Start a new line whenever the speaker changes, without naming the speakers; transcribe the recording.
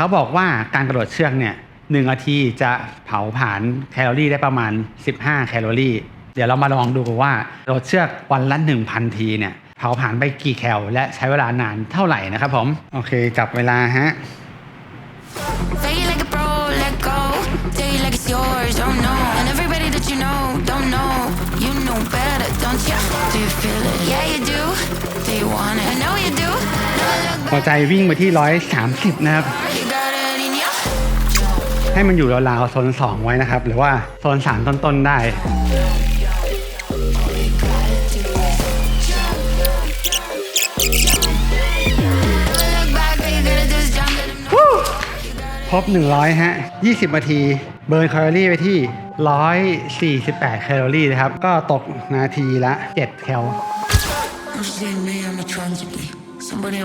เขาบอกว่าการกระโดดเชือกเนี่ยหนึ่งนาทีจะเผาผลาญแคลอรี่ได้ประมาณ 15 แคลอรี่ เดี๋ยวเรามาลองดูกันว่ากระโดดเชือกวันละ 1,000 ทีเนี่ยเผาผลาญไปกี่แคลและใช้เวลานานเท่าไหร่นะครับผม โอเคจับเวลาฮะ
Fake it like a pro, let go. Take it like it's yours, oh no. And everybody that you know, don't know. You know better, don't you? Do you feel it? Yeah, you do. Do you want it? I know you do. Never look
หัวใจวิ่งไปที่ 130 นะครับ ให้มันอยู่ราวๆโซน2 ไว้นะครับ หรือว่าโซน 3 ต้นๆได้ ครบ 100 ฮะ 20 นาที เบิร์นแคลอรี่ไปที่ 148 แคลอรี่นะครับ ก็ตกนาทีละ 7 แคล
Somebody